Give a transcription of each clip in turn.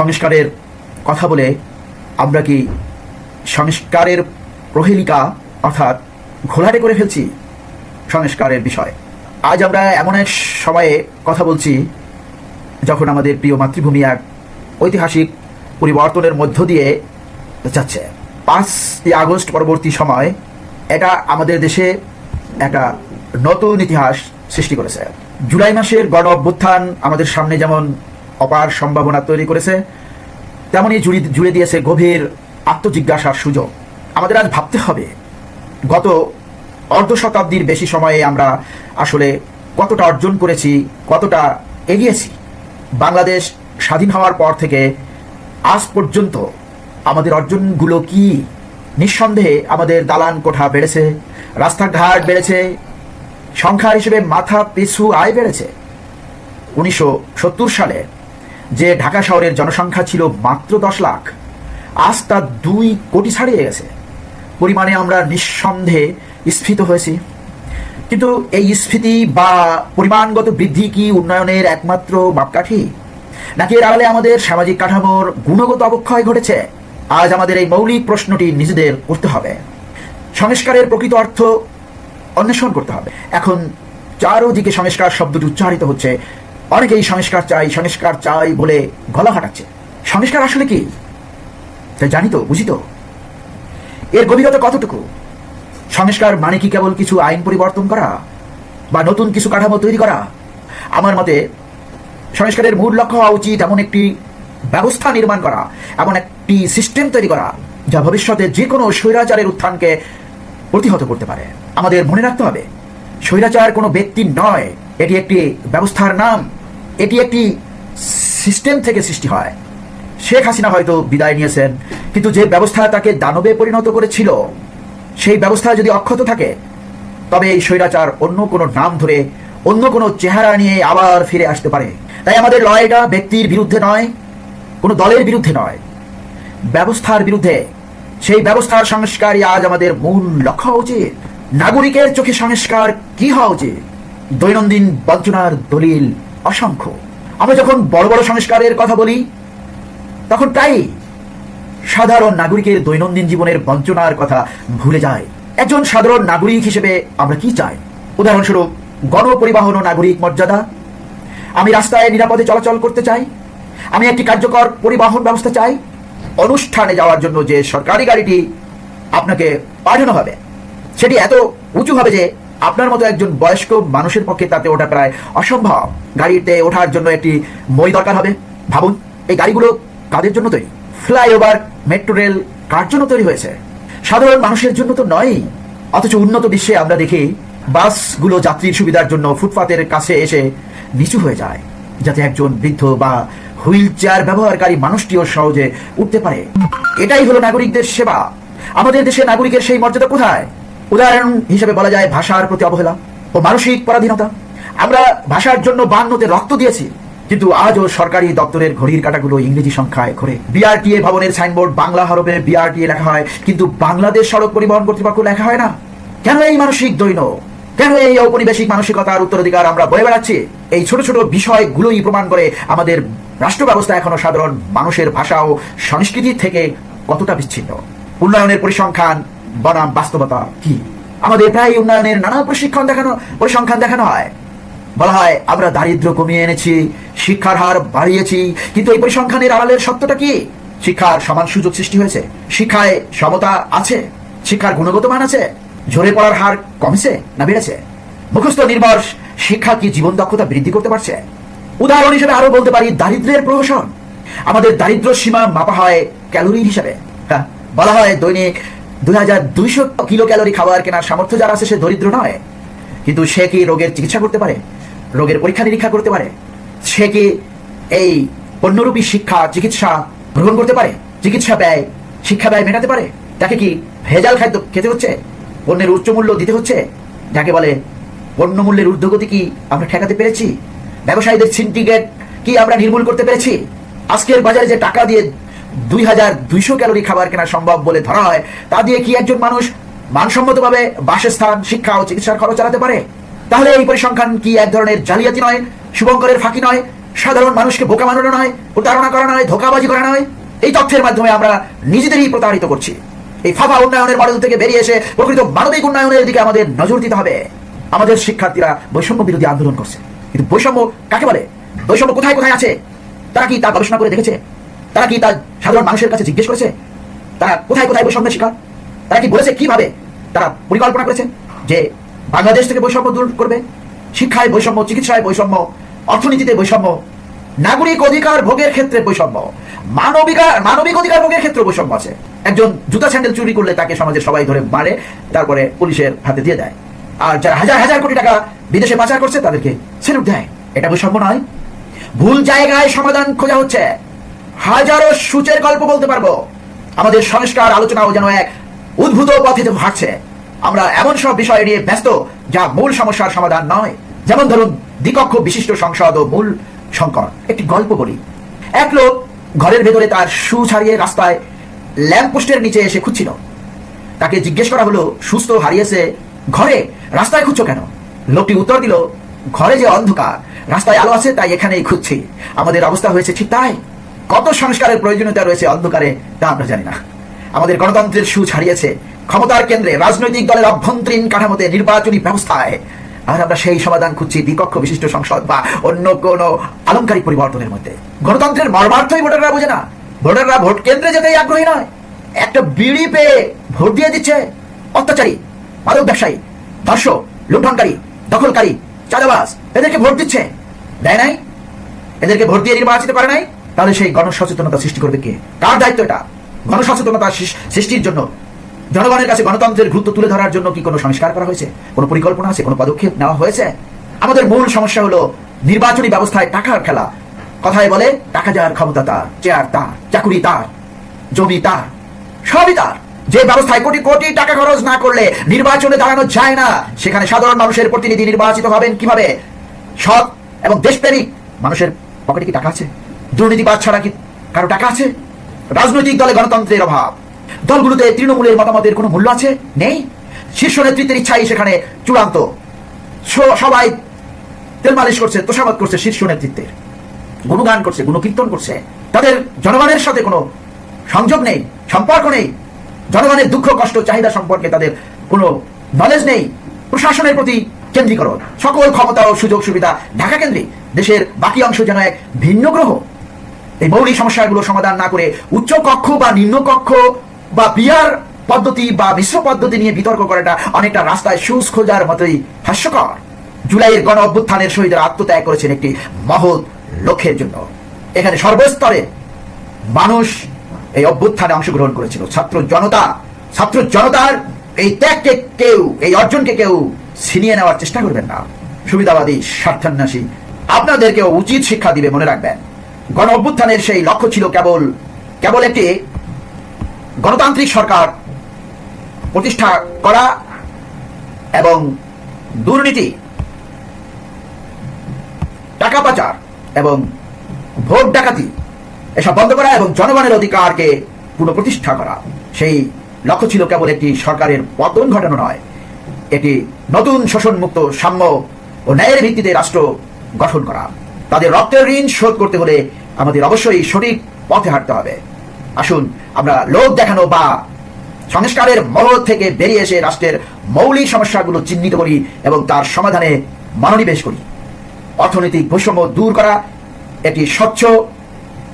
সংস্কারের কথা বলে আমরা কি সংস্কারের প্রহেলিকা অর্থাৎ ঘোলাটে করে ফেলছি সংস্কারের বিষয়? আজ আমরা এমন এক সময়ে কথা বলছি যখন আমাদের প্রিয় মাতৃভূমি এক ঐতিহাসিক পরিবর্তনের মধ্য দিয়ে যাচ্ছে। পাঁচই আগস্ট পরবর্তী সময় এটা আমাদের দেশে একটা নতুন ইতিহাস সৃষ্টি করেছে। জুলাই মাসের গণ অভ্যুত্থান আমাদের সামনে যেমন অপার সম্ভাবনা তৈরি করেছে। তেমনই জুড়ে জুড়ে দিয়েছে গভীর আত্মজিজ্ঞাসার সুযোগ। আমাদের আজ ভাবতে হবে, গত অর্ধ শতাব্দীর বেশি সময়ে আমরা আসলে কতটা অর্জন করেছি, কতটা এগিয়েছি। বাংলাদেশ স্বাধীন হওয়ার পর থেকে আজ পর্যন্ত আমাদের অর্জনগুলো কি? নিঃসন্দেহে আমাদের দালান কোঠা বেড়েছে, রাস্তাঘাট বেড়েছে সংখ্যা হিসেবে মাথা পিছু আয় বেড়েছে। উনিশশো সত্তর সালে যে ঢাকা শহরের জনসংখ্যা ছিল মাত্র দশ লাখ, আজ তা দুই কোটি ছাড়িয়ে গেছে। পরিমাণে আমরা নিঃসন্দেহে স্ফীত হয়েছি। কিন্তু এই স্ফীতি বা পরিমাণগত বৃদ্ধি কি উন্নয়নের একমাত্র মাপকাঠি? নাকি এর আড়ালে আমাদের সামাজিক কাঠামোর গুণগত অবক্ষয় ঘটেছে? আজ আমাদের এই মৌলিক প্রশ্নটি নিজেদের করতে হবে। সংস্কারের প্রকৃত অর্থ অন্বেষণ করতে হবে। এখন চারোদিকে সংস্কার শব্দটি উচ্চারিত হচ্ছে অনেকেই সংস্কার চাই সংস্কার চাই বলে গলা হাঁটাচ্ছে সংস্কার আসলে কি? তাই জানি তো, বুঝি তো। এর গভীরতা কতটুকু? সংস্কার মানে কি কেবল কিছু আইন পরিবর্তন করা বা নতুন কিছু কাঠামো তৈরি করা? আমার মতে, সংস্কারের মূল লক্ষ্য হওয়া উচিত এমন একটি ব্যবস্থা নির্মাণ করা, এমন একটি সিস্টেম তৈরি করা, যা ভবিষ্যতে যে কোনো স্বৈরাচারের উত্থানকে প্রতিহত করতে পারে। আমাদের মনে রাখতে হবে, স্বৈরাচার কোনো ব্যক্তি নয়, এটি একটি ব্যবস্থার নাম। এটি একটি সিস্টেম থেকে সৃষ্টি হয়। শেখ হাসিনা হয়তো বিদায় নিয়েছেন, কিন্তু যে ব্যবস্থা তাকে দানবে পরিণত করেছিল, সেই ব্যবস্থা যদি অক্ষত থাকে, তবে এই স্বৈরাচার অন্য কোনো নাম ধরে, অন্য কোনো চেহারা নিয়ে আবার ফিরে আসতে পারে। তাই আমাদের লড়াইটা ব্যক্তির বিরুদ্ধে নয়, কোনো দলের বিরুদ্ধে নয়। ব্যবস্থার বিরুদ্ধে, সেই ব্যবস্থার সংস্কারই আজ আমাদের মূল লক্ষ্য হওয়া উচিত। নাগরিকের চোখে সংস্কার কি হওয়া উচিত? দৈনন্দিন বঞ্চনার দলিল অসংখ্য। আমরা যখন বড় বড় সংস্কারের কথা বলি, তখন তাই সাধারণ নাগরিকের দৈনন্দিন জীবনের বঞ্চনার কথা ভুলে যায়। একজন সাধারণ নাগরিক হিসেবে আমরা কি চাই? উদাহরণস্বরূপ, গণপরিবহন ও নাগরিক মর্যাদা। আমি রাস্তায় নিরাপদে চলাচল করতে চাই। আমি একটি কার্যকর পরিবহন ব্যবস্থা চাই। অনুষ্ঠানে যাওয়ার জন্য যে সরকারি গাড়িটি আপনাকে পাঠানো হবে, সেটি এত উঁচু হবে যে আপনার মতো একজন বয়স্ক মানুষের পক্ষে তাতে ওঠা প্রায় অসম্ভব। গাড়িতে ওঠার জন্য একটি মই দরকার হবে। ভাবুন, এই গাড়িগুলো কাদের জন্য তৈরি? ফ্লাইওভার, মেট্রো রেল, কার জন্য তৈরি হয়েছে? সাধারণ মানুষের জন্য তো নয় অথচ উন্নত বিশ্বে আমরা দেখি বাসগুলো যাত্রীর সুবিধার জন্য ফুটপাতের কাছে এসে নিচু হয়ে যায়, যাতে একজন বৃদ্ধ বা হুইল চেয়ার ব্যবহারকারী মানুষটিও সহজে উঠতে পারে। এটাই হলো নাগরিকদের সেবা। আমাদের দেশে নাগরিকের সেই মর্যাদা কোথায়? উদাহরণ হিসেবে বলা যায় ভাষার প্রতি অবহেলা ও মানসিক পরাধীনতা। আমরা ভাষার জন্য বান্নতে রক্ত দিয়েছি, কিন্তু আজও সরকারি দপ্তরের ঘড়ির কাটাগুলো ইংরেজি সংখ্যায় ঘোরে। বিআরটিএ ভবনের সাইনবোর্ড বাংলা হরফে বিআরটিএ লেখা হয়, কিন্তু বাংলাদেশ সড়ক পরিবহন কর্তৃপক্ষ লেখা হয় না। কেন এই মানসিক দৈন কেন এই ঔপনিবেশিক মানসিকতার উত্তরাধিকার আমরা বয়ে বেড়াচ্ছি? এই ছোট ছোট বিষয়গুলোই প্রমাণ করে আমাদের রাষ্ট্র ব্যবস্থা এখনও সাধারণ মানুষের ভাষা ও সংস্কৃতি থেকে কতটা বিচ্ছিন্ন। উন্নয়নের পরিসংখ্যান বনাম বাস্তবতা কি? আমাদের প্রায় উন্নয়নের নানা প্রশিক্ষণ দেখানো, পরিসংখ্যান দেখানো হয়। বলা হয়, আমরা দারিদ্র কমিয়ে এনেছি, শিক্ষার হার বাড়িয়েছি, কিন্তু এই পরিসংখ্যানের আড়ালের সত্যটা কি? শিক্ষার সমান সুযোগ সৃষ্টি হয়েছে। শিক্ষায় সমতা আছে, শিক্ষার গুণগত মান আছে, ঝরে পড়ার হার কমেছে না বেড়েছে? মুখস্থ নির্ভর শিক্ষা কি জীবন দক্ষতা বৃদ্ধি করতে পারছে? উদাহরণ হিসেবে আরও বলতে পারি, দারিদ্রের প্রহসন। আমাদের দারিদ্র সীমা মাপা হয় ক্যালোরি হিসাবে। হ্যাঁ বলা হয় দৈনিক দুই হাজার দুইশো কিলো ক্যালোরি খাবার কেনার সামর্থ্য যারা আছে সে দরিদ্র নয়। কিন্তু সে কি রোগের চিকিৎসা করতে পারে? রোগের পরীক্ষা নিরীক্ষা করতে পারে? সে কি এই পণ্যরূপী শিক্ষা, চিকিৎসা গ্রহণ করতে পারে? চিকিৎসা ব্যয়, শিক্ষা ব্যয় মেটাতে পারে? তাকে কি ভেজাল খাদ্য খেতে হচ্ছে? পণ্যের উচ্চ মূল্য দিতে হচ্ছে? যাকে বলে পণ্য মূল্যের ঊর্ধ্বগতি কি আমরা ঠেকাতে পেরেছি? ব্যবসায়ীদের সিন্ডিকেট কি আমরা নির্মূল করতে পেরেছি? আজকের বাজারে যে টাকা দিয়ে দুই হাজার দুইশো ক্যালোরি খাবার কেনা সম্ভব বলে ধরা হয়। তা দিয়ে কি একজন মানুষ মানসম্মতভাবে বাসস্থান, শিক্ষা ও চিকিৎসার খরচ চালাতে পারে? তাহলে এই পরিসংখ্যান কি এক ধরনের জালিয়াতি নয়, শুভঙ্করের ফাঁকি নয়, সাধারণ মানুষকে বোকা বানানো নয়, প্রতারণা করা নয়, ধোকাবাজি করা নয়? এই তথ্যের মাধ্যমে আমরা নিজেদেরই প্রতারিত করছি। এই ফাফা উন্নয়নের মডেল থেকে বেরিয়ে এসে প্রকৃত মানবিক উন্নয়নের দিকে আমাদের নজর দিতে হবে। আমাদের শিক্ষার্থীরা বৈষম্য বিরোধী আন্দোলন করছে। কিন্তু বৈষম্য কাকে বলে? বৈষম্য কোথায় কোথায় আছে? তারা কি তা গবেষণা করে দেখেছে? তারা কি তার সাধারণ মানুষের কাছে জিজ্ঞেস করেছে? তারা কোথায় কোথায় বৈষম্যের শিকার? তারা কি বলেছে কীভাবে? তারা পরিকল্পনা করেছে যে বাংলাদেশ থেকে বৈষম্য দূর করবে। শিক্ষায় বৈষম্য, চিকিৎসায় বৈষম্য, অর্থনীতিতে বৈষম্য, নাগরিক অধিকার ভোগের ক্ষেত্রে বৈষম্য, মানবিকার, মানবিক অধিকার ভোগের ক্ষেত্রে বৈষম্য আছে। একজন জুতা স্যান্ডেল চুরি করলে তাকে সমাজের সবাই ধরে মারে, তারপরে পুলিশের হাতে দিয়ে দেয়। আর যারা হাজার হাজার কোটি টাকা বিদেশে পাচার করছে, তাদেরকে সেলুট দেয়। এটা বৈষম্য নয়। ভুল জায়গায় সমাধান খোঁজা হচ্ছে। হাজারো সূচের গল্প বলতে পারব। আমাদের সংস্কার আলোচনাও যেন এক উদ্ভূত পথে হাঁটছে আমরা এমন সব বিষয় নিয়ে ব্যস্ত, যা মূল সমস্যার সমাধান নয়। যেমন ধরুন, দ্বিকক্ষ বিশিষ্ট সংসদ ও মূল সংকট। একটি গল্প বলি। এক লোক ঘরের ভেতরে তার শু ছাড়িয়ে রাস্তায় ল্যাম্পপোস্টের নিচে এসে খুঁজছিল। তাকে জিজ্ঞেস করা হলো, সুস্থ হারিয়েছে ঘরে? রাস্তায় খুঁজছো কেন? লোকটি উত্তর দিল, ঘরে যে অন্ধকার, রাস্তায় আলো আছে তাই এখানেই খুঁজছি। আমাদের অবস্থা হয়েছে ঠিক তাই। কত সংস্কারের প্রয়োজনীয়তা রয়েছে অন্ধকারে তা আমরা জানি না। আমাদের গণতন্ত্রের সু ছাড়িয়েছে ক্ষমতার কেন্দ্রে রাজনৈতিক দলের অভ্যন্তরীণ কাঠামোতে নির্বাচনী ব্যবস্থায়। আর আমরা সেই সমাধান খুঁজছি দ্বিকক্ষ বিশিষ্ট সংসদ বা অন্য কোনো আলংকারিক পরিবর্তনের মধ্যে। গণতন্ত্রের মর্মার্থই ভোটাররা বোঝে না। ভোটাররা ভোট কেন্দ্রে যেতেই আগ্রহী নয়। একটা বিড়ি পেয়ে ভোট দিয়ে দিচ্ছে অত্যাচারী, মাদক ব্যবসায়ী, ধর্ষক, লুণ্ঠনকারী, দখলকারী, চাঁদাবাজ, এদেরকে ভোট দিচ্ছে। দেয় নাই? এদেরকে ভোট দিয়ে নির্বাচিত করে নাই? তাহলে সেই গণসচেতনতা সৃষ্টি করবে কে? কার দায়িত্ব এটা? গণসচেতনতা সৃষ্টির জন্য জনগণের কাছে গণতন্ত্রের গুরুত্ব তুলে ধরার জন্য কি কোনো সংস্কার করা হয়েছে? কোনো পরিকল্পনা আছে? কোনো পদক্ষেপ নেওয়া হয়েছে? আমাদের মূল সমস্যা হলো নির্বাচনী ব্যবস্থায় টাকার খেলা। কথায় বলে, টাকা যার ক্ষমতা তার, চেয়ার তার, চাকুরি তার, জমি তার, সবই তার। যে ব্যবস্থায় কোটি কোটি টাকা খরচ না করলে নির্বাচনে দাঁড়ানো যায় না, সেখানে সাধারণ মানুষের প্রতিনিধি নির্বাচিত হবেন কীভাবে? সৎ এবং দেশপ্রেমিক মানুষের পকেটে কি টাকা আছে? দুর্নীতিবাদ ছাড়া কি কারও টাকা আছে? রাজনৈতিক দলে গণতন্ত্রের অভাব। দলগুলোতে তৃণমূলের মতামতের কোনো মূল্য আছে? নেই? শীর্ষ নেতৃত্বের ইচ্ছাই সেখানে চূড়ান্ত। সবাই তেল মালিশ করছে তোষাবাদ করছে শীর্ষ নেতৃত্বের। গুণগান করছে, গুণকীর্তন করছে। তাদের জনগণের সাথে কোনো সংযোগ নেই, সম্পর্ক নেই। জনগণের দুঃখ, কষ্ট, চাহিদা সম্পর্কে তাদের কোনো নলেজ নেই। প্রশাসনের প্রতি কেন্দ্রীকরণ। সকল ক্ষমতা ও সুযোগ সুবিধা ঢাকা কেন্দ্রিক। দেশের বাকি অংশ যেন এক ভিন্ন গ্রহ। এই মৌলিক সমস্যাগুলো সমাধান না করে উচ্চ কক্ষ বা নিম্ন কক্ষ বা বিয়ার পদ্ধতি বা মিশ্র পদ্ধতি নিয়ে বিতর্ক করাটা অনেকটা রাস্তায় সুস খোঁজার মতোই হাস্যকর। জুলাইয়ের গণ অভ্যুত্থানের শহীদরা আত্মত্যাগ করেছেন একটি মহৎ লক্ষ্যের জন্য। এখানে সর্বস্তরে মানুষ এই অভ্যুত্থানে অংশগ্রহণ করেছিল। ছাত্র জনতা, ছাত্র জনতার এই ত্যাগকে কেউ, এই অর্জনকে কেউ ছিনিয়ে নেওয়ার চেষ্টা করবেন না। সুবিধাবাদী, স্বার্থান্বেষী, আপনাদেরকেও উচিত শিক্ষা দিবে, মনে রাখবেন। গণ অভ্যুত্থানের সেই লক্ষ্য ছিল কেবল কেবল একটি গণতান্ত্রিক সরকার প্রতিষ্ঠা করা এবং দুর্নীতি, টাকা পাচার এবং ভোট ডাকাতি, এসব বন্ধ করা এবং জনগণের অধিকারকে পুনঃপ্রতিষ্ঠা করা। সেই লক্ষ্য ছিল কেবল একটি সরকারের পতন ঘটানো নয়, এটি নতুন শোষণমুক্ত সাম্য ও ন্যায়ের ভিত্তিতে রাষ্ট্র গঠন করা। তাদের রক্তের ঋণ শোধ করতে হলে আমাদের অবশ্যই সঠিক পথে হাঁটতে হবে। আসুন, আমরা লোক দেখানো বা সংস্কারের মহৎ থেকে বেরিয়ে এসে রাষ্ট্রের মৌলিক সমস্যাগুলো চিহ্নিত করি এবং তার সমাধানে মনোনিবেশ করি। অর্থনৈতিক বৈষম্য দূর করা, একটি স্বচ্ছ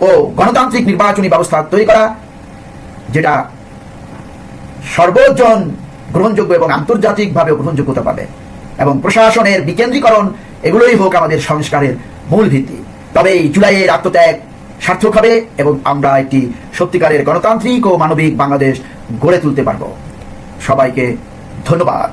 ও গণতান্ত্রিক নির্বাচনী ব্যবস্থা তৈরি করা, যেটা সর্বজন গ্রহণযোগ্য এবং আন্তর্জাতিকভাবে গ্রহণযোগ্যতা পাবে। এবং প্রশাসনের বিকেন্দ্রীকরণ, এগুলোই হোক আমাদের সংস্কারের মূল ভিত্তি। তবে এই জুলাইয়ের আত্মত্যাগ সার্থক হবে এবং আমরা একটি সত্যিকারের গণতান্ত্রিক ও মানবিক বাংলাদেশ গড়ে তুলতে পারব। সবাইকে ধন্যবাদ।